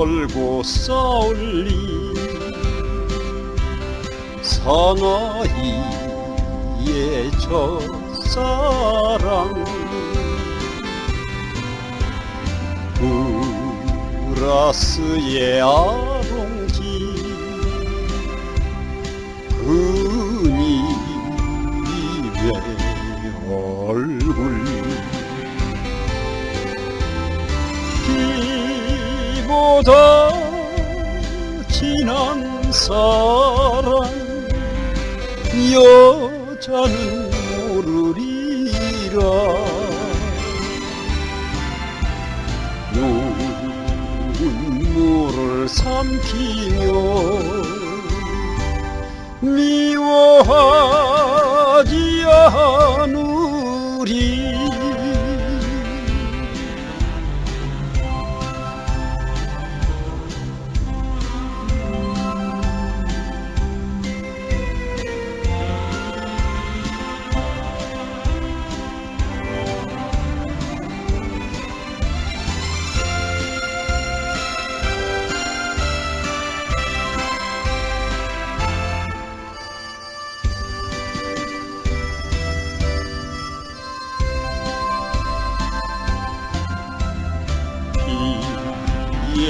걸고 싸울리 사나이의 첫사랑 브라스의 아롱지 그 사랑 여자는 모르리라. 눈물을 삼키며 미워하지 않으리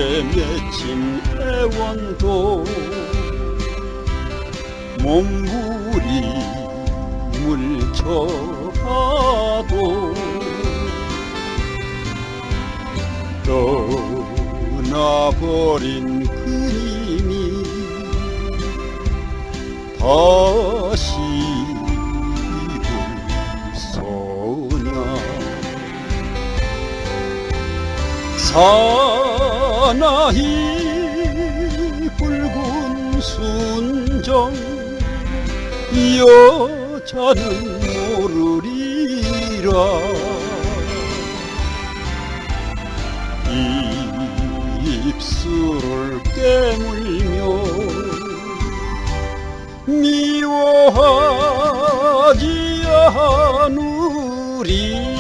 비에 맺힌 애원도 몸부림을 쳐봐도 떠나버린 그님이 다시 올 소냐? 사 나이 붉은 순정 여자는 모르리라. 입술을 깨물며 미워하지 않으리